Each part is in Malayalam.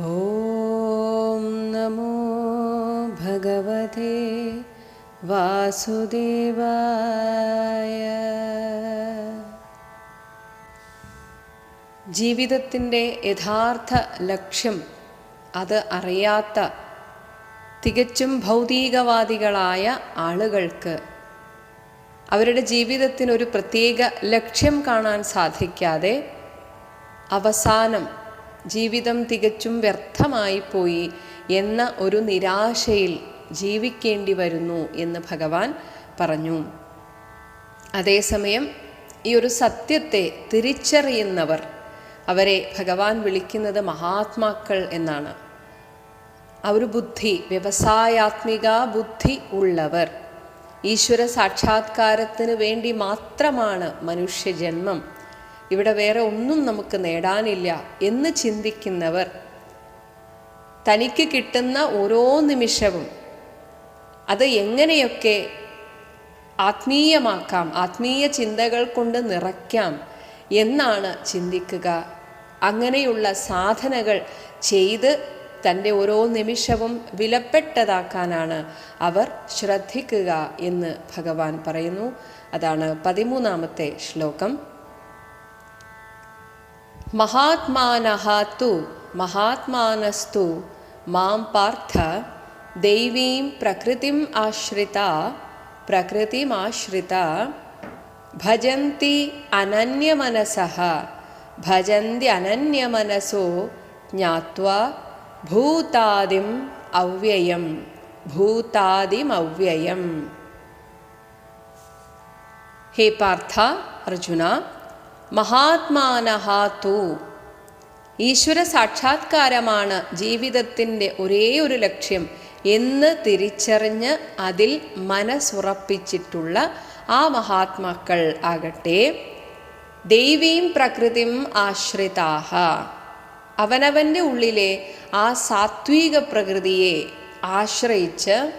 ॐ नमो भगवते വാസുദേവായ ജീവിതത്തിൻ്റെ യഥാർത്ഥ ലക്ഷ്യം അത് അറിയാത്ത തികച്ചും ഭൗതികവാദികളായ ആളുകൾക്ക് അവരുടെ ജീവിതത്തിനൊരു പ്രത്യേക ലക്ഷ്യം കാണാൻ സാധിക്കാതെ അവസാനം ജീവിതം തികച്ചും വ്യർത്ഥമായി പോയി എന്ന ഒരു നിരാശയിൽ ജീവിക്കേണ്ടി വരുന്നു എന്ന് ഭഗവാൻ പറഞ്ഞു. അതേസമയം ഈ ഒരു സത്യത്തെ തിരിച്ചറിയുന്നവർ അവരെ ഭഗവാൻ വിളിക്കുന്നത് മഹാത്മാക്കൾ എന്നാണ്. ആ ഒരു ബുദ്ധി വ്യവസായാത്മിക ബുദ്ധി ഉള്ളവർ. ഈശ്വര സാക്ഷാത്കാരത്തിന് വേണ്ടി മാത്രമാണ് മനുഷ്യജന്മം ഇവിടെ വേറെ ഒന്നും നമുക്ക് നേടാനില്ല എന്ന് ചിന്തിക്കുന്നവർ തനിക്ക് കിട്ടുന്ന ഓരോ നിമിഷവും അത് എങ്ങനെയൊക്കെ ആത്മീയമാക്കാം ആത്മീയ ചിന്തകൾ കൊണ്ട് നിറയ്ക്കാം എന്നാണ് ചിന്തിക്കുക. അങ്ങനെയുള്ള സാധനകൾ ചെയ്ത് തന്റെ ഓരോ നിമിഷവും വിലപ്പെട്ടതാക്കാനാണ് അവർ ശ്രദ്ധിക്കുക എന്ന് ഭഗവാൻ പറയുന്നു. അതാണ് പതിമൂന്നാമത്തെ ശ്ലോകം. മഹാത്മാനഃ തു മഹാത്മാനസ്തു മാം പാർത്ഥ ദൈവീം പ്രകൃതിം ആശ്രിത പ്രകൃതിമാശ്രിത ഭജന്തി അനന്യമനസഃ ഭജന്തി അനന്യമനസോ ജ്ഞാത്വാ ഭൂതാദിം അവ്യയം ഭൂതാദിമവ്യയം ഹേ പാർത്ഥ അർജുന മഹാത്മാനഃ തു. ഈശ്വര സാക്ഷാത്കാരമാണ് ജീവിതത്തിന്റെ ഒരേ ഒരു ലക്ഷ്യം എന്ന് തിരിച്ചറിഞ്ഞ് അതിൽ മനസ്സുറപ്പിച്ചിട്ടുള്ള ആ മഹാത്മാക്കൾ ആകട്ടെ. ദൈവീം പ്രകൃതിം ആശ്രിതാഹ. അവനവന്റെ ഉള്ളിലെ ആ സാത്വിക പ്രകൃതിയെ ആശ്രയിച്ച്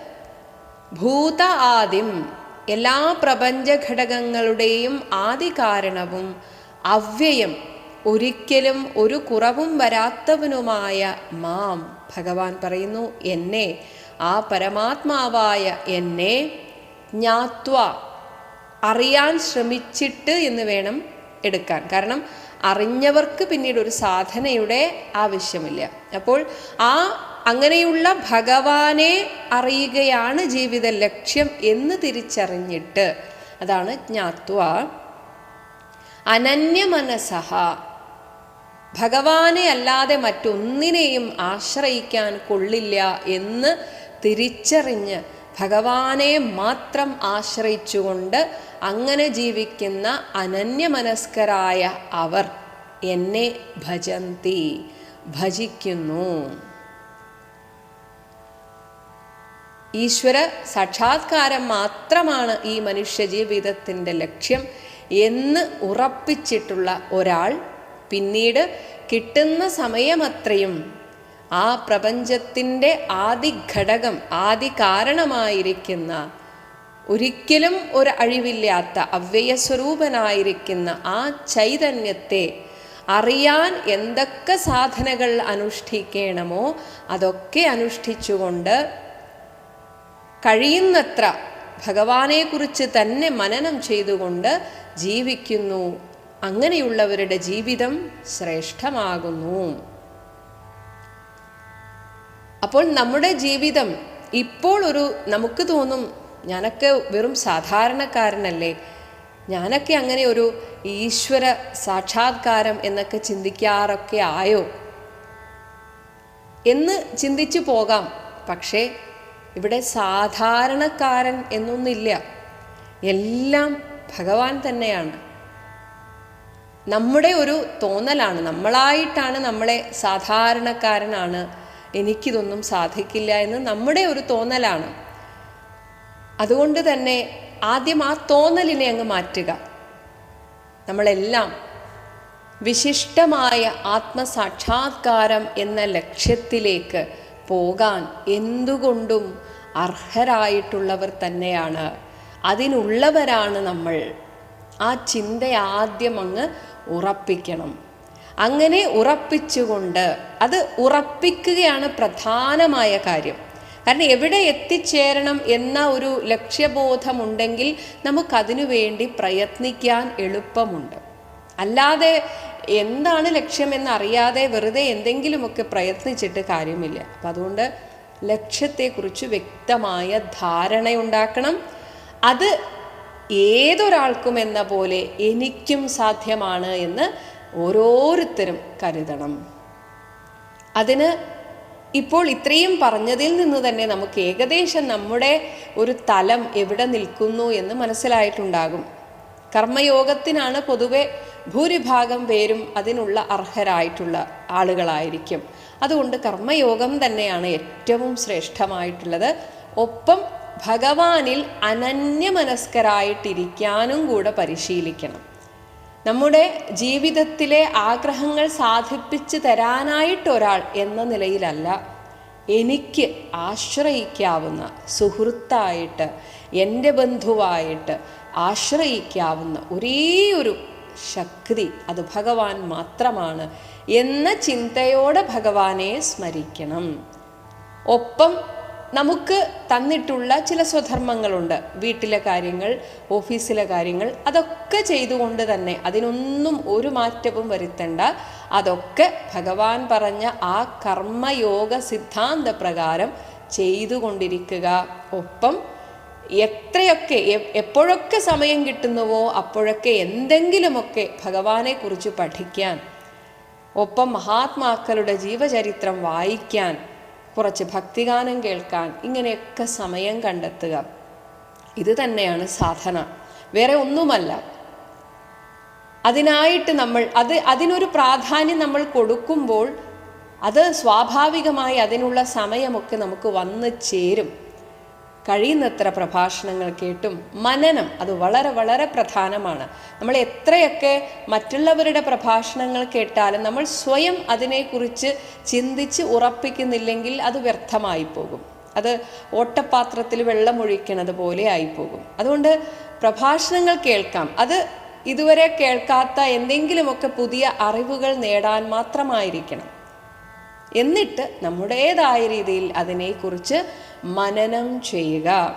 ഭൂത ആദിം എല്ലാ പ്രപഞ്ച ഘടകങ്ങളുടെയും അവ്യയം ഒരിക്കലും ഒരു കുറവും വരാത്തവനുമായ മാം ഭഗവാൻ പറയുന്നു എന്നെ ആ പരമാത്മാവായ എന്നെ ജ്ഞാത്വ അറിയാൻ ശ്രമിച്ചിട്ട് എന്ന് വേണം എടുക്കാൻ. കാരണം അറിഞ്ഞവർക്ക് പിന്നീട് ഒരു സാധനയുടെ ആവശ്യമില്ല. അപ്പോൾ ആ അങ്ങനെയുള്ള ഭഗവാനെ അറിയുകയാണ് ജീവിത ലക്ഷ്യം എന്ന് തിരിച്ചറിഞ്ഞിട്ട് അതാണ് ജ്ഞാത്വ അനന്യമനസഹ. ഭഗവാനെ അല്ലാതെ മറ്റൊന്നിനെയും ആശ്രയിക്കാൻ കൊള്ളില്ല എന്ന് തിരിച്ചറിഞ്ഞ് ഭഗവാനെ മാത്രം ആശ്രയിച്ചുകൊണ്ട് അങ്ങനെ ജീവിക്കുന്ന അനന്യമനസ്കരായ അവർ എന്നെ ഭജന്തി ഭജിക്കുന്നു. ഈശ്വര സാക്ഷാത്കാരം മാത്രമാണ് ഈ മനുഷ്യ ജീവിതത്തിന്റെ ലക്ഷ്യം. എന്ന് ഉറപ്പിച്ചിട്ടുള്ള ഒരാൾ പിന്നീട് കിട്ടുന്ന സമയമത്രയും ആ പ്രപഞ്ചത്തിന്റെ ആദി ഘടകം ആദി കാരണമായിരിക്കുന്ന ഒരിക്കലും ഒരു അഴിവില്ലാത്ത അവ്യയസ്വരൂപനായിരിക്കുന്ന ആ ചൈതന്യത്തെ അറിയാൻ എന്തൊക്കെ സാധനകൾ അനുഷ്ഠിക്കണമോ അതൊക്കെ അനുഷ്ഠിച്ചുകൊണ്ട് കഴിയുന്നത്ര ഭഗവാനെക്കുറിച്ച് തന്നെ മനനം ചെയ്തുകൊണ്ട് ജീവിക്കുന്നു. അങ്ങനെയുള്ളവരുടെ ജീവിതം ശ്രേഷ്ഠമാകുന്നു. അപ്പോൾ നമ്മുടെ ജീവിതം ഇപ്പോൾ ഒരു നമുക്ക് തോന്നും ഞാനൊക്കെ വെറും സാധാരണക്കാരനല്ലേ? ഞാനൊക്കെ അങ്ങനെ ഒരു ഈശ്വര സാക്ഷാത്കാരം എന്നൊക്കെ ചിന്തിക്കാറൊക്കെ ആയോ? എന്ന് ചിന്തിച്ചു പോകാം. പക്ഷേ ഇവിടെ സാധാരണക്കാരൻ എന്നൊന്നില്ല എല്ലാം ഭഗവാൻ തന്നെയാണ്. നമ്മുടെ ഒരു തോന്നലാണ്. നമ്മളായിട്ടാണ് നമ്മളെ സാധാരണക്കാരനാണ്. എനിക്കിതൊന്നും സാധിക്കില്ല എന്ന് നമ്മുടെ ഒരു തോന്നലാണ്. അതുകൊണ്ട് തന്നെ ആദ്യം ആ തോന്നലിനെ അങ്ങ് മാറ്റുക. നമ്മളെല്ലാം വിശിഷ്ടമായ ആത്മസാക്ഷാത്കാരം എന്ന ലക്ഷ്യത്തിലേക്ക് പോകാൻ എന്തുകൊണ്ടും അർഹരായിട്ടുള്ളവർ തന്നെയാണ്. അതിനുള്ളവരാണ് നമ്മൾ. ആ ചിന്ത ആദ്യം അങ്ങ് ഉറപ്പിക്കണം. അങ്ങനെ ഉറപ്പിച്ചുകൊണ്ട് അത് ഉറപ്പിക്കുകയാണ് പ്രധാനമായ കാര്യം. കാരണം എവിടെ എത്തിച്ചേരണം എന്ന ഒരു ലക്ഷ്യബോധമുണ്ടെങ്കിൽ നമുക്കതിനു വേണ്ടി പ്രയത്നിക്കാൻ എളുപ്പമുണ്ട്. അല്ലാതെ എന്താണ് ലക്ഷ്യമെന്നറിയാതെ വെറുതെ എന്തെങ്കിലുമൊക്കെ പ്രയത്നിച്ചിട്ട് കാര്യമില്ല. അപ്പം അതുകൊണ്ട് ലക്ഷ്യത്തെക്കുറിച്ച് വ്യക്തമായ ധാരണയുണ്ടാക്കണം. അത് ഏതൊരാൾക്കും എന്ന പോലെ എനിക്കും സാധ്യമാണ് എന്ന് ഓരോരുത്തരും കരുതണം. അതിന് ഇപ്പോൾ ഇത്രയും പറഞ്ഞതിൽ നിന്ന് തന്നെ നമുക്ക് ഏകദേശം നമ്മുടെ ഒരു തലം എവിടെ നിൽക്കുന്നു എന്ന് മനസ്സിലായിട്ടുണ്ടാകും. കർമ്മയോഗത്തിനാണ് പൊതുവെ ഭൂരിഭാഗം പേരും അതിനുള്ള അർഹരായിട്ടുള്ള ആളുകളായിരിക്കും. അതുകൊണ്ട് കർമ്മയോഗം തന്നെയാണ് ഏറ്റവും ശ്രേഷ്ഠമായിട്ടുള്ളത്. ഒപ്പം ഭഗവാനിൽ അനന്യമനസ്കരായിട്ടിരിക്കാനും കൂടെ പരിശീലിക്കണം. നമ്മുടെ ജീവിതത്തിലെ ആഗ്രഹങ്ങൾ സാധിപ്പിച്ച് തരാനായിട്ടൊരാൾ എന്ന നിലയിലല്ല എനിക്ക് ആശ്രയിക്കാവുന്ന സുഹൃത്തായിട്ട് എന്റെ ബന്ധുവായിട്ട് ആശ്രയിക്കാവുന്ന ഒരേ ഒരു ശക്തി അത് ഭഗവാൻ മാത്രമാണ് എന്ന ചിന്തയോടെ ഭഗവാനെ സ്മരിക്കണം. ഒപ്പം നമുക്ക് തന്നിട്ടുള്ള ചില സ്വധർമ്മങ്ങളുണ്ട്. വീട്ടിലെ കാര്യങ്ങൾ ഓഫീസിലെ കാര്യങ്ങൾ അതൊക്കെ ചെയ്തുകൊണ്ട് തന്നെ അതിനൊന്നും ഒരു മാറ്റവും വരുത്തണ്ട. അതൊക്കെ ഭഗവാൻ പറഞ്ഞ ആ കർമ്മയോഗ സിദ്ധാന്ത പ്രകാരം ചെയ്തുകൊണ്ടിരിക്കുക. ഒപ്പം എത്രയൊക്കെ എപ്പോഴൊക്കെ സമയം കിട്ടുന്നുവോ അപ്പോഴൊക്കെ എന്തെങ്കിലുമൊക്കെ ഭഗവാനെക്കുറിച്ച് പഠിക്കാൻ ഒപ്പം മഹാത്മാക്കളുടെ ജീവചരിത്രം വായിക്കാൻ കുറച്ച് ഭക്തിഗാനം കേൾക്കാൻ ഇങ്ങനെയൊക്കെ സമയം കണ്ടെത്തുക. ഇത് തന്നെയാണ് സാധന. വേറെ ഒന്നുമല്ല. അതിനായിട്ട് നമ്മൾ അത് അതിനൊരു പ്രാധാന്യം നമ്മൾ കൊടുക്കുമ്പോൾ അത് സ്വാഭാവികമായി അതിനുള്ള സമയമൊക്കെ നമുക്ക് വന്നു ചേരും. കഴിയുന്നത്ര പ്രഭാഷണങ്ങൾ കേട്ടും മനനം അത് വളരെ വളരെ പ്രധാനമാണ്. നമ്മൾ എത്രയൊക്കെ മറ്റുള്ളവരുടെ പ്രഭാഷണങ്ങൾ കേട്ടാലും നമ്മൾ സ്വയം അതിനെക്കുറിച്ച് ചിന്തിച്ച് ഉറപ്പിക്കുന്നില്ലെങ്കിൽ അത് വ്യർത്ഥമായി പോകും. അത് ഓട്ടപാത്രത്തിൽ വെള്ളമൊഴിക്കണത് പോലെ ആയിപ്പോകും. അതുകൊണ്ട് പ്രഭാഷണങ്ങൾ കേൾക്കാം. അത് ഇതുവരെ കേൾക്കാത്ത എന്തെങ്കിലുമൊക്കെ പുതിയ അറിവുകൾ നേടാൻ മാത്രമായിരിക്കണം. എന്നിട്ട് നമ്മുടേതായ രീതിയിൽ അതിനെക്കുറിച്ച് മനനം ചെയ്യുക.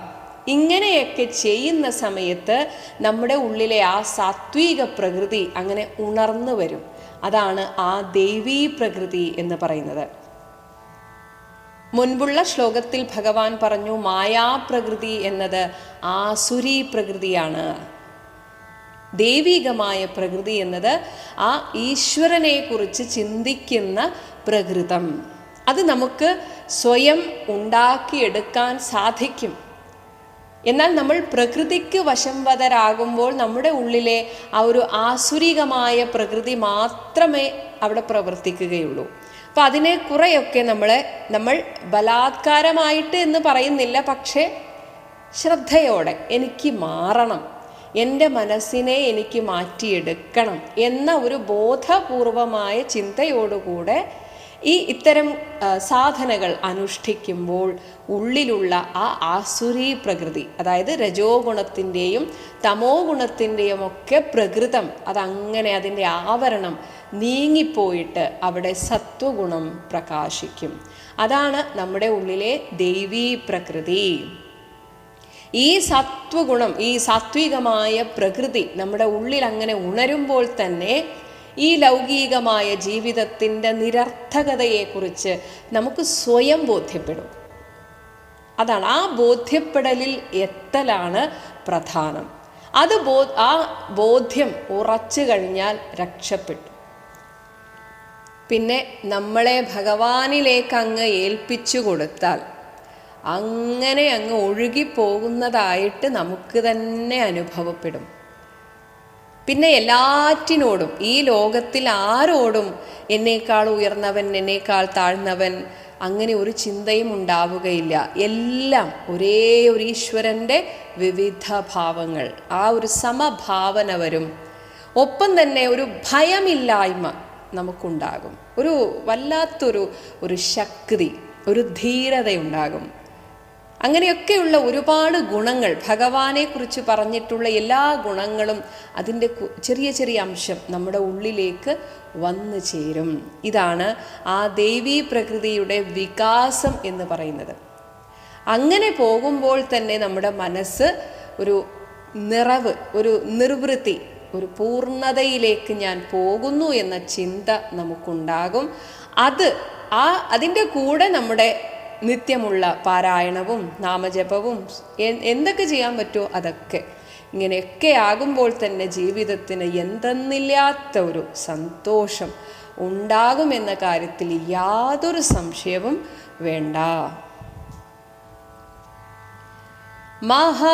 ഇങ്ങനെയൊക്കെ ചെയ്യുന്ന സമയത്ത് നമ്മുടെ ഉള്ളിലെ ആ സാത്വിക പ്രകൃതി അങ്ങനെ ഉണർന്നു വരും. അതാണ് ആ ദൈവീ പ്രകൃതി എന്ന് പറയുന്നത്. മുൻപുള്ള ശ്ലോകത്തിൽ ഭഗവാൻ പറഞ്ഞു മായാപ്രകൃതി എന്നത് ആസുരി പ്രകൃതിയാണ്. ദൈവികമായ പ്രകൃതി എന്നത് ആ ഈശ്വരനെ കുറിച്ച് ചിന്തിക്കുന്ന പ്രകൃതം. അത് നമുക്ക് സ്വയം ഉണ്ടാക്കിയെടുക്കാൻ സാധിക്കും. എന്നാൽ നമ്മൾ പ്രകൃതിക്ക് വശംവതരാകുമ്പോൾ നമ്മുടെ ഉള്ളിലെ ആ ഒരു ആസുരികമായ പ്രകൃതി മാത്രമേ അവിടെ പ്രവർത്തിക്കുകയുള്ളൂ. അപ്പം അതിനെ കുറേയൊക്കെ നമ്മൾ നമ്മൾ ബലാത്കാരമായിട്ട് എന്ന് പറയുന്നില്ല പക്ഷേ ശ്രദ്ധയോടെ എനിക്ക് മാറണം. എന്റെ മനസ്സിനെ എനിക്ക് മാറ്റിയെടുക്കണം എന്ന ഒരു ബോധപൂർവമായ ചിന്തയോടുകൂടെ ഈ ഇത്തരം സാധനകൾ അനുഷ്ഠിക്കുമ്പോൾ ഉള്ളിലുള്ള ആ ആസുരി പ്രകൃതി അതായത് രജോ ഗുണത്തിന്റെയും തമോ ഗുണത്തിന്റെയും ഒക്കെ പ്രകൃതം അതങ്ങനെ അതിന്റെ ആവരണം നീങ്ങിപ്പോയിട്ട് അവിടെ സത്വഗുണം പ്രകാശിക്കും. അതാണ് നമ്മുടെ ഉള്ളിലെ ദൈവീ പ്രകൃതി. ഈ സത്വഗുണം ഈ സാത്വികമായ പ്രകൃതി നമ്മുടെ ഉള്ളിൽ അങ്ങനെ ഉണരുമ്പോൾ തന്നെ ഈ ലൗകികമായ ജീവിതത്തിന്റെ നിരർത്ഥകതയെക്കുറിച്ച് നമുക്ക് സ്വയം ബോധ്യപ്പെടും. അതാണ് ആ ബോധ്യപ്പെടലിൽ എത്തലാണ് പ്രധാനം. അത് ബോ ആ ബോധ്യം ഉറച്ചു കഴിഞ്ഞാൽ രക്ഷപ്പെട്ടു. പിന്നെ നമ്മളെ ഭഗവാനിലേക്ക് അങ്ങ് ഏൽപ്പിച്ചു കൊടുത്താൽ അങ്ങനെ അങ്ങ് ഒഴുകിപ്പോകുന്നതായിട്ട് നമുക്ക് തന്നെ അനുഭവപ്പെടും. പിന്നെ എല്ലാറ്റിനോടും ഈ ലോകത്തിൽ ആരോടും എന്നേക്കാൾ ഉയർന്നവൻ എന്നേക്കാൾ താഴ്ന്നവൻ അങ്ങനെ ഒരു ചിന്തയും ഉണ്ടാവുകയില്ല. എല്ലാം ഒരേ ഒരു ഈശ്വരന്റെ വിവിധ ഭാവങ്ങൾ. ആ ഒരു സമഭാവന വരും. ഒപ്പം തന്നെ ഒരു ഭയമില്ലായ്മ നമുക്കുണ്ടാകും. ഒരു വല്ലാത്തൊരു ഒരു ശക്തി ഒരു ധീരതയുണ്ടാകും. അങ്ങനെയൊക്കെയുള്ള ഒരുപാട് ഗുണങ്ങൾ ഭഗവാനെ കുറിച്ച് പറഞ്ഞിട്ടുള്ള എല്ലാ ഗുണങ്ങളും അതിന്റെ ചെറിയ ചെറിയ അംശം നമ്മുടെ ഉള്ളിലേക്ക് വന്നു ചേരും. ഇതാണ് ആ ദേവീ പ്രകൃതിയുടെ വികാസം എന്ന് പറയുന്നത്. അങ്ങനെ പോകുമ്പോൾ തന്നെ നമ്മുടെ മനസ്സ് ഒരു നിറവ് ഒരു നിർവൃത്തി ഒരു പൂർണതയിലേക്ക് ഞാൻ പോകുന്നു എന്ന ചിന്ത നമുക്കുണ്ടാകും. അത് ആ അതിന്റെ കൂടെ നമ്മുടെ നിത്യമുള്ള പാരായണവും നാമജപവും എ- എന്തൊക്കെ ചെയ്യാൻ പറ്റുമോ അതൊക്കെ ഇങ്ങനെയൊക്കെ ആകുമ്പോൾ തന്നെ ജീവിതത്തിന് എന്തെന്നില്ലാത്ത ഒരു സന്തോഷം ഉണ്ടാകുമെന്ന കാര്യത്തിൽ യാതൊരു സംശയവും വേണ്ട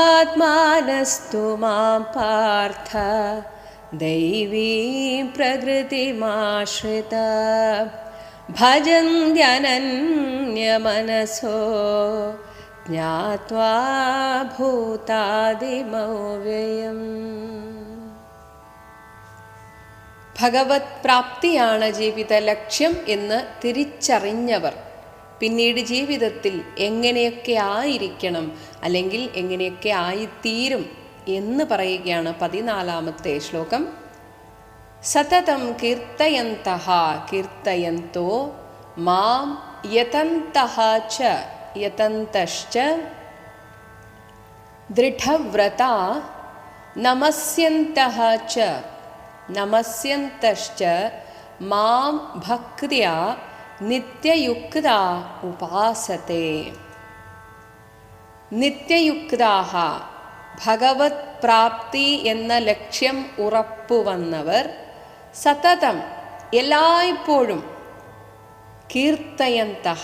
महात्मानस्तु मां पार्थ दैवीं प्रकृतिमाश्रिता भजन्त्यनन्यमनसो ज्ञात्वा भूतादिमव्ययम् ഭഗവത് പ്രാപ്തിയാണ് ജീവിത ലക്ഷ്യം എന്ന് തിരിച്ചറിഞ്ഞവർ പിന്നീട് ജീവിതത്തിൽ എങ്ങനെയൊക്കെ ആയിരിക്കണം അല്ലെങ്കിൽ എങ്ങനെയൊക്കെ ആയിത്തീരും എന്ന് പറയുകയാണ് പതിനാലാമത്തെ ശ്ലോകം സതതം കീർത്തയന്തഃ കീർത്തയന്തോ മാം യതന്തഃ ച യതന്തശ്ച ദൃഢവ്രത നമസ്യന്തഃ ച നമസ്യന്തശ്ച മാം ഭക്തിയ നിത്യയുക്ത ഉപാസത്തെ നിത്യയുക്താഹ ഭഗവത് പ്രാപ്തി എന്ന ലക്ഷ്യം ഉറപ്പുവന്നവർ സതതം എല്ലായ്പ്പോഴും കീർത്തയന്തഹ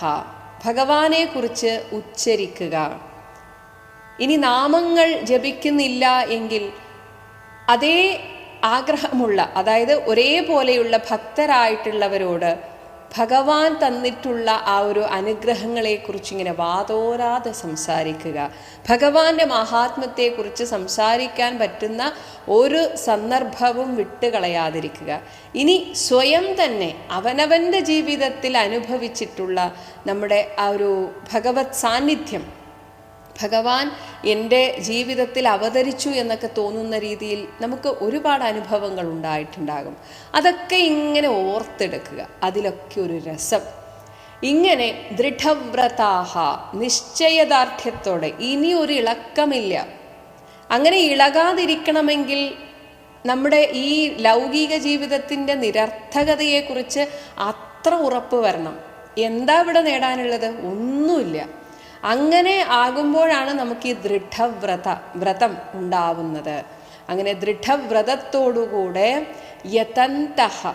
ഭഗവാനെക്കുറിച്ച് ഉച്ചരിക്കുക. ഇനി നാമങ്ങൾ ജപിക്കുന്നില്ല എങ്കിൽ അതേ ആഗ്രഹമുള്ള അതായത് ഒരേപോലെയുള്ള ഭക്തരായിട്ടുള്ളവരോട് ഭഗവാൻ തന്നിട്ടുള്ള ആ ഒരു അനുഗ്രഹങ്ങളെക്കുറിച്ച് ഇങ്ങനെ വാതോരാതെ സംസാരിക്കുക. ഭഗവാന്റെ മഹാത്മത്തെക്കുറിച്ച് സംസാരിക്കാൻ പറ്റുന്ന ഒരു സന്ദർഭവും വിട്ടുകളയാതിരിക്കുക ഇനി സ്വയം തന്നെ അവനവന്റെ ജീവിതത്തിൽ അനുഭവിച്ചിട്ടുള്ള നമ്മുടെ ആ ഒരു ഭഗവത് സാന്നിധ്യം ഭഗവാൻ എന്റെ ജീവിതത്തിൽ അവതരിച്ചു എന്നൊക്കെ തോന്നുന്ന രീതിയിൽ നമുക്ക് ഒരുപാട് അനുഭവങ്ങൾ ഉണ്ടായിട്ടുണ്ടാകും. അതൊക്കെ ഇങ്ങനെ ഓർത്തെടുക്കുക. അതിലൊക്കെ ഒരു രസം. ഇങ്ങനെ ദൃഢവ്രതാഹ നിശ്ചയദാർഢ്യത്തോടെ ഇനി ഒരു ഇളക്കമില്ല. അങ്ങനെ ഇളകാതിരിക്കണമെങ്കിൽ നമ്മുടെ ഈ ലൗകിക ജീവിതത്തിന്റെ നിരർത്ഥകതയെക്കുറിച്ച് അത്ര ഉറപ്പ് വരണം. എന്താ ഇവിടെ നേടാനുള്ളത്? ഒന്നുമില്ല. അങ്ങനെ ആകുമ്പോഴാണ് നമുക്ക് ഈ ദൃഢവ്രത വ്രതം ഉണ്ടാവുന്നത്. അങ്ങനെ ദൃഢവ്രതത്തോടുകൂടെ യതന്തഹ.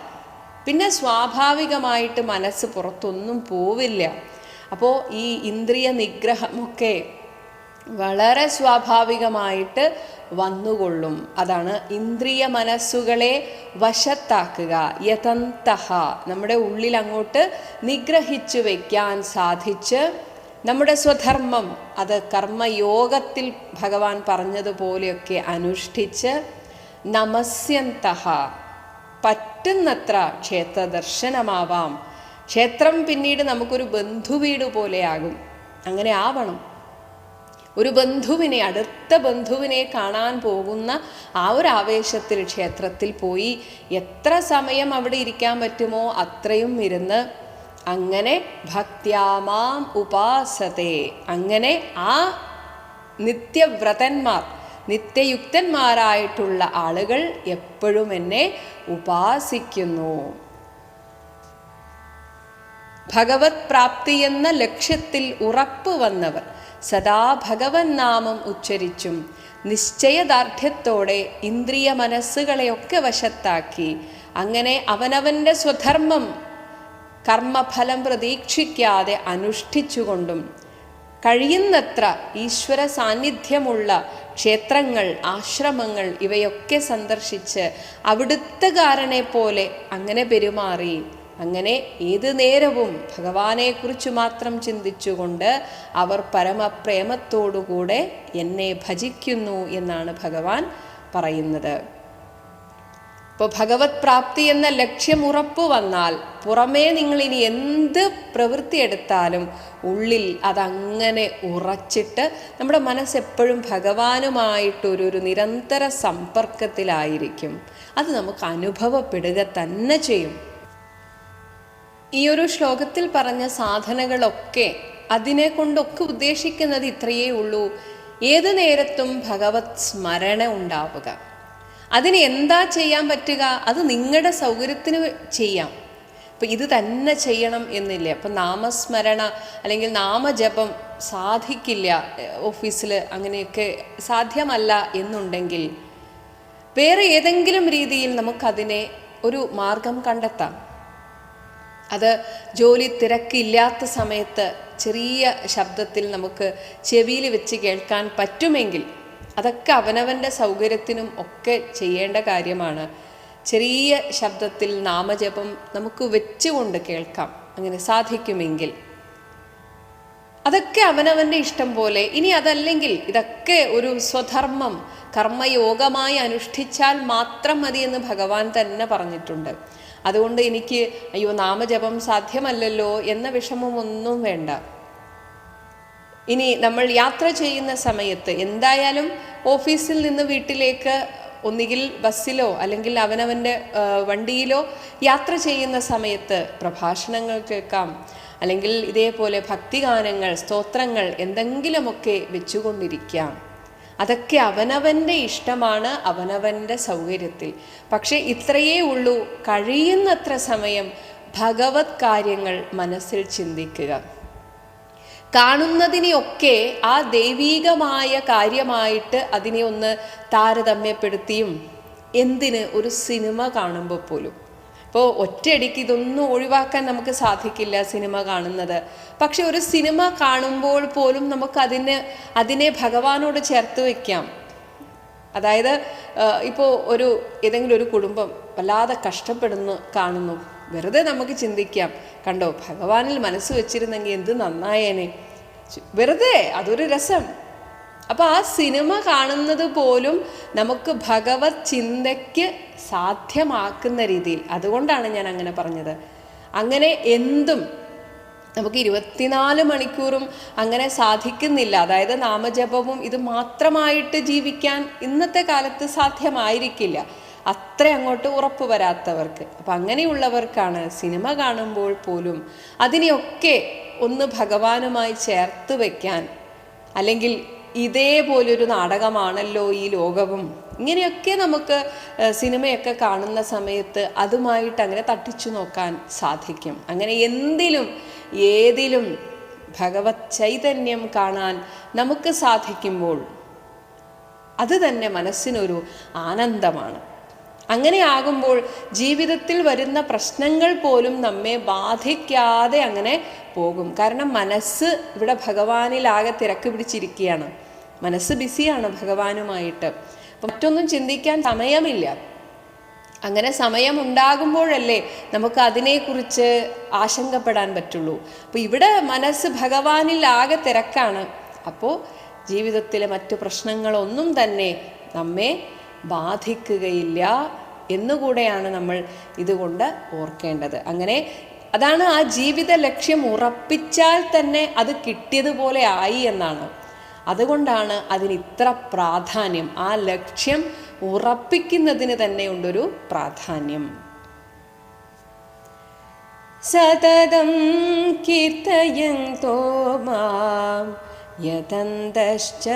പിന്നെ സ്വാഭാവികമായിട്ട് മനസ്സ് പുറത്തൊന്നും പോവില്ല. അപ്പോൾ ഈ ഇന്ദ്രിയ നിഗ്രഹമൊക്കെ വളരെ സ്വാഭാവികമായിട്ട് വന്നുകൊള്ളും. അതാണ് ഇന്ദ്രിയ മനസ്സുകളെ വശത്താക്കുക യതന്തഹ. നമ്മുടെ ഉള്ളിൽ അങ്ങോട്ട് നിഗ്രഹിച്ചു വയ്ക്കാൻ സാധിച്ച് നമ്മുടെ സ്വധർമ്മം അത് കർമ്മയോഗത്തിൽ ഭഗവാൻ പറഞ്ഞതുപോലെയൊക്കെ അനുഷ്ഠിച്ച് നമസ്യന്തഹ പറ്റുന്നത്ര ക്ഷേത്ര ദർശനമാവാം ക്ഷേത്രം പിന്നീട് നമുക്കൊരു ബന്ധുവീട് പോലെയാകും. അങ്ങനെ ആവണം. ഒരു ബന്ധുവിനെ അടുത്ത ബന്ധുവിനെ കാണാൻ പോകുന്ന ആ ഒരു ആവേശത്തിൽ ക്ഷേത്രത്തിൽ പോയി എത്ര സമയം അവിടെ ഇരിക്കാൻ പറ്റുമോ അത്രയും ഇരുന്ന് അങ്ങനെ ഭക്യാമാം ഉപാസത്തെ അങ്ങനെ ആ നിത്യവ്രതന്മാർ നിത്യയുക്തന്മാരായിട്ടുള്ള ആളുകൾ എപ്പോഴും എന്നെ ഉപാസിക്കുന്നു. ഭഗവത് പ്രാപ്തി എന്ന ലക്ഷ്യത്തിൽ ഉറപ്പ് വന്നവർ സദാ ഭഗവൻ നാമം ഉച്ചരിച്ചും നിശ്ചയദാർഢ്യത്തോടെ ഇന്ദ്രിയ മനസ്സുകളെയൊക്കെ വശത്താക്കി അങ്ങനെ അവനവന്റെ സ്വധർമ്മം കർമ്മഫലം പ്രതീക്ഷിക്കാതെ അനുഷ്ഠിച്ചുകൊണ്ടും കഴിയുന്നത്ര ഈശ്വര സാന്നിധ്യമുള്ള ക്ഷേത്രങ്ങൾ ആശ്രമങ്ങൾ ഇവയൊക്കെ സന്ദർശിച്ച് അവിടുത്തുകാരനെ പോലെ അങ്ങനെ പെരുമാറി. അങ്ങനെ ഏതു നേരവും ഭഗവാനെക്കുറിച്ച് മാത്രം ചിന്തിച്ചുകൊണ്ട് അവർ പരമപ്രേമത്തോടുകൂടെ എന്നെ ഭജിക്കുന്നു എന്നാണ് ഭഗവാൻ പറയുന്നത്. ഇപ്പോൾ ഭഗവത് പ്രാപ്തി എന്ന ലക്ഷ്യം ഉറപ്പു വന്നാൽ പുറമേ ഇനി എന്ത് പ്രവൃത്തി എടുത്താലും ഉള്ളിൽ അതങ്ങനെ ഉറച്ചിട്ട് നമ്മുടെ മനസ്സെപ്പോഴും ഭഗവാനുമായിട്ടൊരു ഒരു നിരന്തര സമ്പർക്കത്തിലായിരിക്കും. അത് നമുക്ക് അനുഭവപ്പെടുക തന്നെ ചെയ്യും. ഈ ഒരു ശ്ലോകത്തിൽ പറഞ്ഞ സാധനകളൊക്കെ അതിനെ കൊണ്ടൊക്കെ ഉദ്ദേശിക്കുന്നത് ഇത്രയേ ഉള്ളൂ. ഏത് നേരത്തും ഭഗവത് സ്മരണ ഉണ്ടാവുക. അതിന് എന്താ ചെയ്യാൻ പറ്റുക? അത് നിങ്ങളുടെ സൗകര്യത്തിന് ചെയ്യാം. അപ്പം ഇത് തന്നെ ചെയ്യണം എന്നില്ല? അപ്പം നാമസ്മരണ അല്ലെങ്കിൽ നാമജപം സാധിക്കില്ല ഓഫീസിൽ അങ്ങനെയൊക്കെ സാധ്യമല്ല എന്നുണ്ടെങ്കിൽ വേറെ ഏതെങ്കിലും രീതിയിൽ നമുക്കതിനെ ഒരു മാർഗം കണ്ടെത്താം. അത് ജോലി തിരക്കില്ലാത്ത സമയത്ത് ചെറിയ ശബ്ദത്തിൽ നമുക്ക് ചെവിയിൽ വെച്ച് കേൾക്കാൻ പറ്റുമെങ്കിൽ അതൊക്കെ അവനവന്റെ സൗകര്യത്തിനും ഒക്കെ ചെയ്യേണ്ട കാര്യമാണ്. ചെറിയ ശബ്ദത്തിൽ നാമജപം നമുക്ക് വെച്ചുകൊണ്ട് കേൾക്കാം. അങ്ങനെ സാധിക്കുമെങ്കിൽ. അതൊക്കെ അവനവന്റെ ഇഷ്ടം പോലെ. ഇനി അതല്ലെങ്കിൽ ഇതൊക്കെ ഒരു സ്വധർമ്മം കർമ്മയോഗമായി അനുഷ്ഠിച്ചാൽ മാത്രം മതി എന്ന് ഭഗവാൻ തന്നെ പറഞ്ഞിട്ടുണ്ട്. അതുകൊണ്ട് എനിക്ക് അയ്യോ നാമജപം സാധ്യമല്ലല്ലോ എന്ന വിഷമമൊന്നും വേണ്ട. ഇനി നമ്മൾ യാത്ര ചെയ്യുന്ന സമയത്ത് എന്തായാലും ഓഫീസിൽ നിന്ന് വീട്ടിലേക്ക് ഒന്നുകിൽ ബസ്സിലോ അല്ലെങ്കിൽ അവനവന്റെ വണ്ടിയിലോ യാത്ര ചെയ്യുന്ന സമയത്ത് പ്രഭാഷണങ്ങൾ കേൾക്കാം. അല്ലെങ്കിൽ ഇതേപോലെ ഭക്തിഗാനങ്ങൾ സ്തോത്രങ്ങൾ എന്തെങ്കിലുമൊക്കെ വെച്ചുകൊണ്ടിരിക്കാം. അതൊക്കെ അവനവന്റെ ഇഷ്ടമാണ് അവനവന്റെ സൗകര്യത്തിൽ. പക്ഷേ ഇത്രയേ ഉള്ളൂ കഴിയുന്നത്ര സമയം ഭഗവത് കാര്യങ്ങൾ മനസ്സിൽ ചിന്തിക്കുക. കാണുന്നതിനെയൊക്കെ ആ ദൈവീകമായ കാര്യമായിട്ട് അതിനെ ഒന്ന് താരതമ്യപ്പെടുത്തിയും എന്തിന് ഒരു സിനിമ കാണുമ്പോൾ പോലും. ഇപ്പോൾ ഒറ്റയടിക്ക് ഇതൊന്നും ഒഴിവാക്കാൻ നമുക്ക് സാധിക്കില്ല സിനിമ കാണുന്നത്. പക്ഷെ ഒരു സിനിമ കാണുമ്പോൾ പോലും നമുക്ക് അതിന് അതിനെ ഭഗവാനോട് ചേർത്ത് വയ്ക്കാം അതായത് ഇപ്പോൾ ഒരു ഏതെങ്കിലും ഒരു കുടുംബം വല്ലാതെ കഷ്ടപ്പെടുന്നു കാണുന്നു. വെറുതെ നമുക്ക് ചിന്തിക്കാം. കണ്ടോ ഭഗവാനിൽ മനസ്സ് വെച്ചിരുന്നെങ്കിൽ എന്ത് നന്നായേനെ. വെറുതെ അതൊരു രസം. അപ്പോൾ ആ സിനിമ കാണുന്നത് പോലും നമുക്ക് ഭഗവത് ചിന്തയ്ക്ക് സാധ്യമാക്കുന്ന രീതിയിൽ. അതുകൊണ്ടാണ് ഞാൻ അങ്ങനെ പറഞ്ഞത്. അങ്ങനെ എന്തും നമുക്ക് ഇരുപത്തിനാല് മണിക്കൂറും അങ്ങനെ സാധിക്കുന്നില്ല. അതായത് നാമജപവും ഇത് മാത്രമായിട്ട് ജീവിക്കാൻ ഇന്നത്തെ കാലത്ത് സാധ്യമായിരിക്കില്ല. അത്ര അങ്ങോട്ട് ഉറപ്പ് വരാത്തവർക്ക്. അപ്പം അങ്ങനെയുള്ളവർക്കാണ് സിനിമ കാണുമ്പോൾ പോലും അതിനെയൊക്കെ ഒന്ന് ഭഗവാനുമായി ചേർത്ത് വയ്ക്കാൻ അല്ലെങ്കിൽ ഇതേപോലൊരു നാടകമാണല്ലോ ഈ ലോകവും. ഇങ്ങനെയൊക്കെ നമുക്ക് സിനിമയൊക്കെ കാണുന്ന സമയത്ത് അതുമായിട്ട് അങ്ങനെ തട്ടിച്ചു നോക്കാൻ സാധിക്കും. അങ്ങനെ എന്തിലും ഏതിലും ഭഗവത് ചൈതന്യം കാണാൻ നമുക്ക് സാധിക്കുമ്പോൾ അത് തന്നെ മനസ്സിനൊരു ആനന്ദമാണ്. അങ്ങനെ ആകുമ്പോൾ ജീവിതത്തിൽ വരുന്ന പ്രശ്നങ്ങൾ പോലും നമ്മെ ബാധിക്കാതെ അങ്ങനെ പോകും. കാരണം മനസ്സ് ഇവിടെ ഭഗവാനിലാകെ തിരക്ക് പിടിച്ചിരിക്കുകയാണ്. മനസ്സ് ബിസിയാണ് ഭഗവാനുമായിട്ട്. മറ്റൊന്നും ചിന്തിക്കാൻ സമയമില്ല. അങ്ങനെ സമയം ഉണ്ടാകുമ്പോഴല്ലേ നമുക്ക് അതിനെക്കുറിച്ച് ആശങ്കപ്പെടാൻ പറ്റുള്ളൂ. അപ്പോൾ ഇവിടെ മനസ്സ് ഭഗവാനിൽ ആകെ തിരക്കാണ്. അപ്പോൾ ജീവിതത്തിലെ മറ്റു പ്രശ്നങ്ങളൊന്നും തന്നെ നമ്മെ ബാധിക്കുകയില്ല എന്നുകൂടെയാണ് നമ്മൾ ഇതുകൊണ്ട് ഓർക്കേണ്ടത്. അങ്ങനെ അതാണ് ആ ജീവിത ലക്ഷ്യം ഉറപ്പിച്ചാൽ തന്നെ അത് കിട്ടിയതുപോലെ ആയി എന്നാണ്. അതുകൊണ്ടാണ് അതിന് ഇത്ര പ്രാധാന്യം. ആ ലക്ഷ്യം ഉറപ്പിക്കുന്നതിന് തന്നെ ഉണ്ടൊരു പ്രാധാന്യം. സതതം കീർത്തയന്തോ മാം യതന്തശ്ച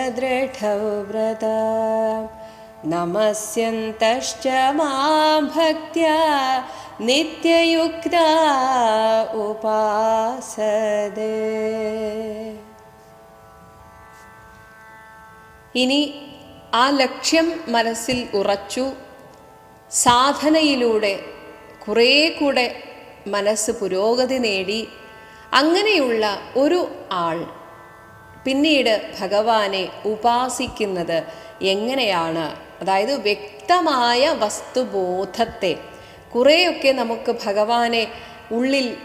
നമസ്യന്തശ്ച മാം ഭക്ത്യാ നിത്യയുക്ത ഉപാസദേ ഇനി ആ ലക്ഷ്യം മനസ്സിൽ ഉറച്ചു സാധനയിലൂടെ കുറേ കൂടെ മനസ്സ് പുരോഗതി നേടി അങ്ങനെയുള്ള ഒരു ആൾ പിന്നീട് ഭഗവാനെ ഉപാസിക്കുന്നത് എങ്ങനെയാണ് അതായത് വ്യക്തമായ വസ്തുബോധത്തെ കുറേയൊക്കെ നമുക്ക് ഭഗവാനെ ഉള്ളിൽ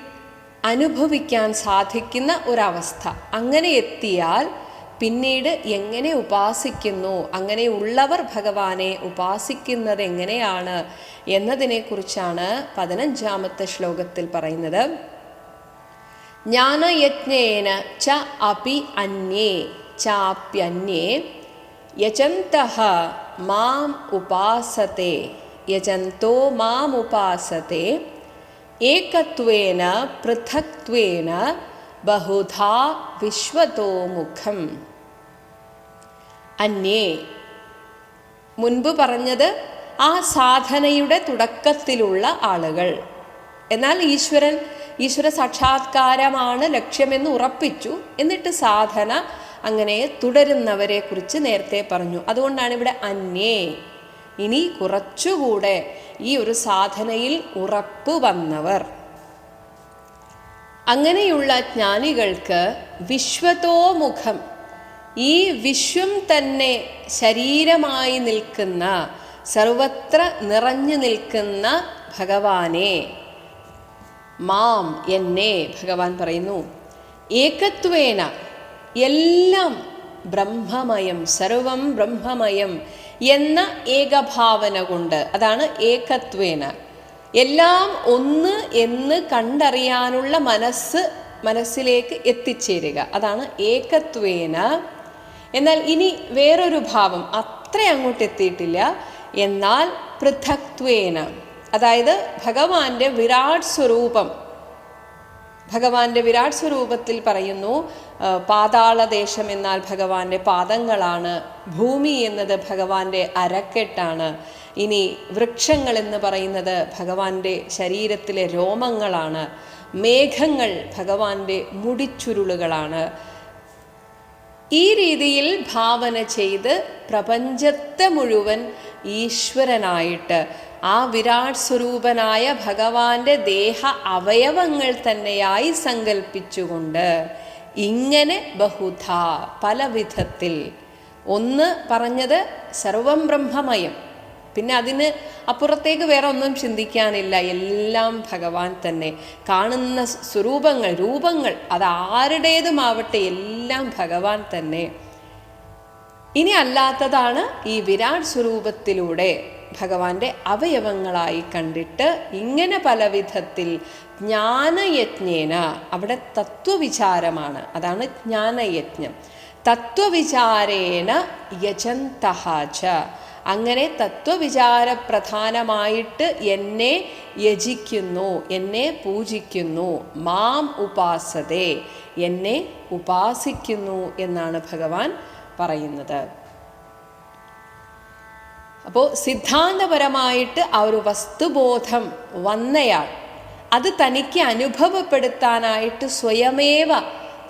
അനുഭവിക്കാൻ സാധിക്കുന്ന ഒരവസ്ഥ. അങ്ങനെ എത്തിയാൽ പിന്നീട് എങ്ങനെ ഉപാസിക്കുന്നു അങ്ങനെയുള്ളവർ ഭഗവാനെ ഉപാസിക്കുന്നത് എങ്ങനെയാണ് എന്നതിനെക്കുറിച്ചാണ് പതിനഞ്ചാമത്തെ ശ്ലോകത്തിൽ പറയുന്നത്. ജ്ഞാനയജ്ഞേന ച അപി അന്യേ ചാപ്യന്യേ യജന്തഃ മാം ഉപാസത്തെ യജന്തോ മാം ഉപാസത്തെ ഏകത്വേന പൃഥക്വേന ബഹുധാ വിശ്വതോ മുഖം അന്യേ മുൻപ് പറഞ്ഞത് ആ സാധനയുടെ തുടക്കത്തിലുള്ള ആളുകൾ. എന്നാൽ ഈശ്വരൻ ഈശ്വര സാക്ഷാത്കാരമാണ് ലക്ഷ്യമെന്ന് ഉറപ്പിച്ചു. എന്നിട്ട് സാധന അങ്ങനെ തുടരുന്നവരെ കുറിച്ച് നേരത്തെ പറഞ്ഞു. അതുകൊണ്ടാണ് ഇവിടെ അന്യേ. ഇനി കുറച്ചുകൂടെ ഈ ഒരു സാധനയിൽ ഉറപ്പ് വന്നവർ. അങ്ങനെയുള്ള ജ്ഞാനികൾക്ക് വിശ്വതോമുഖം ഈ വിശ്വം തന്നെ ശരീരമായി നിൽക്കുന്ന സർവത്ര നിറഞ്ഞു നിൽക്കുന്ന ഭഗവാനെ. മാം എന്നെ ഭഗവാൻ പറയുന്നു. ഏകത്വേന എല്ലാം ബ്രഹ്മമയം സർവം ബ്രഹ്മമയം എന്ന ഏകഭാവന കൊണ്ട് അതാണ് ഏകത്വേന. എല്ലാം ഒന്ന് എന്ന് കണ്ടറിയാനുള്ള മനസ്സ് മനസ്സിലേക്ക് എത്തിച്ചേരുക. അതാണ് ഏകത്വേന. എന്നാൽ ഇനി വേറൊരു ഭാവം അത്ര അങ്ങോട്ട് എത്തിയിട്ടില്ല. എന്നാൽ പൃഥക്വേന അതായത് ഭഗവാന്റെ വിരാട് സ്വരൂപം ഭഗവാന്റെ വിരാട് സ്വരൂപത്തിൽ പറയുന്നു പാതാളദേശം എന്നാൽ ഭഗവാന്റെ പാദങ്ങളാണ് ഭൂമി എന്നത് ഭഗവാന്റെ അരക്കെട്ടാണ്. ഇനി വൃക്ഷങ്ങൾ എന്ന് പറയുന്നത് ഭഗവാന്റെ ശരീരത്തിലെ രോമങ്ങളാണ്. മേഘങ്ങൾ ഭഗവാന്റെ മുടിച്ചുരുളുകളാണ്. ഈ രീതിയിൽ ഭാവന ചെയ്ത് പ്രപഞ്ചത്തെ മുഴുവൻ ഈശ്വരനായിട്ട് ആ വിരാട് സ്വരൂപനായ ഭഗവാന്റെ ദേഹ അവയവങ്ങൾ തന്നെയായി സങ്കല്പിച്ചുകൊണ്ട് ഇങ്ങനെ ബഹുധ പല വിധത്തിൽ. ഒന്ന് പറഞ്ഞത് സർവം ബ്രഹ്മമയം. പിന്നെ അതിന് അപ്പുറത്തേക്ക് വേറെ ഒന്നും ചിന്തിക്കാനില്ല. എല്ലാം ഭഗവാൻ തന്നെ. കാണുന്ന സ്വരൂപങ്ങൾ രൂപങ്ങൾ അത് ആരുടേതുമാവട്ടെ എല്ലാം ഭഗവാൻ തന്നെ. ഇനി അല്ലാത്തതാണ് ഈ വിരാട് സ്വരൂപത്തിലൂടെ ഭഗവാന്റെ അവയവങ്ങളായി കണ്ടിട്ട് ഇങ്ങനെ പല വിധത്തിൽ ജ്ഞാനയജ്ഞേന അവിടെ തത്വവിചാരമാണ്. അതാണ് ജ്ഞാനയജ്ഞം. തത്വവിചാരേണ യജന്തഹാച അങ്ങനെ തത്വവിചാരപ്രധാനമായിട്ട് എന്നെ യജിക്കുന്നു എന്നെ പൂജിക്കുന്നു. മാം ഉപാസതേ എന്നെ ഉപാസിക്കുന്നു എന്നാണ് ഭഗവാൻ പറയുന്നത്. അപ്പോൾ സിദ്ധാന്തപരമായിട്ട് ആ ഒരു വസ്തുബോധം വന്നയാൾ. അത് തനിക്ക് അനുഭവപ്പെടുത്താനായിട്ട് സ്വയമേവ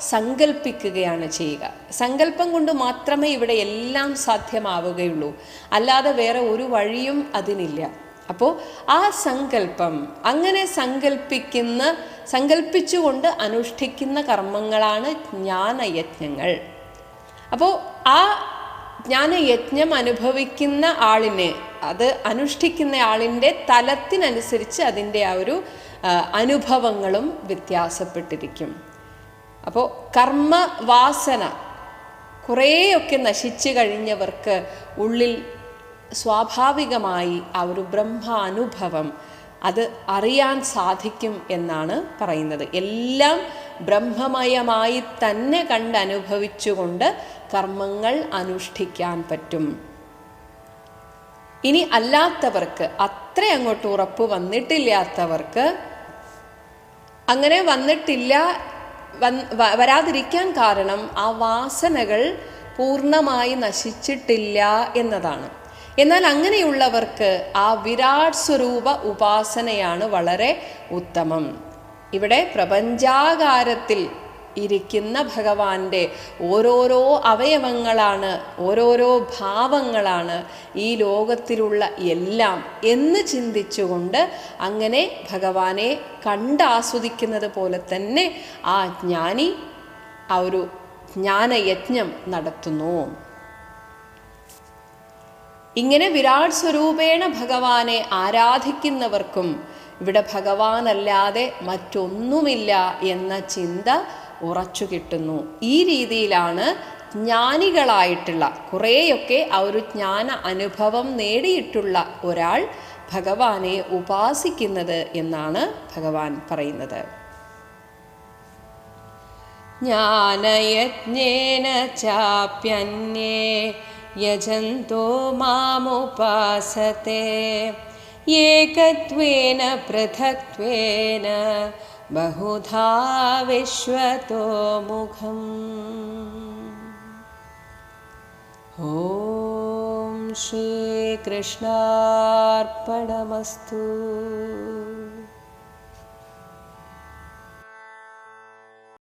സങ്കല്പിക്കുകയാണ് ചെയ്യുക. സങ്കല്പം കൊണ്ട് മാത്രമേ ഇവിടെ എല്ലാം സാധ്യമാവുകയുള്ളൂ. അല്ലാതെ വേറെ ഒരു വഴിയും അതിനില്ല. അപ്പോൾ ആ സങ്കല്പം അങ്ങനെ സങ്കല്പിക്കുന്ന സങ്കല്പിച്ചുകൊണ്ട് അനുഷ്ഠിക്കുന്ന കർമ്മങ്ങളാണ് ജ്ഞാനയജ്ഞങ്ങൾ. അപ്പോൾ ആ ജ്ഞാനയജ്ഞം അനുഭവിക്കുന്ന ആളിനെ അത് അനുഷ്ഠിക്കുന്ന ആളിന്റെ തലത്തിനനുസരിച്ച് അതിന്റെ ആ ഒരു അനുഭവങ്ങളും വ്യത്യാസപ്പെട്ടിരിക്കും. അപ്പോൾ കർമ്മവാസന കുറേയൊക്കെ നശിച്ചു കഴിഞ്ഞവർക്ക് ഉള്ളിൽ സ്വാഭാവികമായി ആ ഒരു ബ്രഹ്മാനുഭവം അത് അറിയാൻ സാധിക്കും എന്നാണ് പറയുന്നത്. എല്ലാം ബ്രഹ്മമയമായി തന്നെ കണ്ട് അനുഭവിച്ചുകൊണ്ട് കർമ്മങ്ങൾ അനുഷ്ഠിക്കാൻ പറ്റും. ഇനി അല്ലാത്തവർക്ക് അത്ര അങ്ങോട്ട് ഉറപ്പ് വന്നിട്ടില്ലാത്തവർക്ക് അങ്ങനെ വന്നിട്ടില്ല വരാതിരിക്കാൻ കാരണം ആ വാസനകൾ പൂർണമായി നശിച്ചിട്ടില്ല എന്നതാണ്. എന്നാൽ അങ്ങനെയുള്ളവർക്ക് ആ വിരാട് സ്വരൂപ ഉപാസനയാണ് വളരെ ഉത്തമം. ഇവിടെ പ്രപഞ്ചാകാരത്തിൽ ഇരിക്കുന്ന ഭഗവാന്റെ ഓരോരോ അവയവങ്ങളാണ് ഓരോരോ ഭാവങ്ങളാണ് ഈ ലോകത്തിലുള്ള എല്ലാം എന്ന് ചിന്തിച്ചുകൊണ്ട് അങ്ങനെ ഭഗവാനെ കണ്ടാസ്വദിക്കുന്നത് പോലെ തന്നെ ആ ജ്ഞാനി ആ ഒരു ജ്ഞാനയജ്ഞം നടത്തുന്നു. ഇങ്ങനെ വിരാട് സ്വരൂപേണ ഭഗവാനെ ആരാധിക്കുന്നവർക്കും ഇവിടെ ഭഗവാനല്ലാതെ മറ്റൊന്നുമില്ല എന്ന ചിന്ത ഉറച്ചു കിട്ടുന്നു. ഈ രീതിയിലാണ് ജ്ഞാനികളായിട്ടുള്ള കുറേയൊക്കെ ആ ഒരു ജ്ഞാന അനുഭവം നേടിയിട്ടുള്ള ഒരാൾ ഭഗവാനെ ഉപാസിക്കുന്നത് എന്നാണ് ഭഗവാൻ പറയുന്നത്. ജ്ഞാനയജ്ഞേന ചാപ്യന്യേ യജന്തോ മാമുപാസത്തെ. ഏകത്വേന പൃഥക്ത്വേന बहुधा विश्वतोमुखम् ॐ श्रीकृष्णार्पणमस्तु।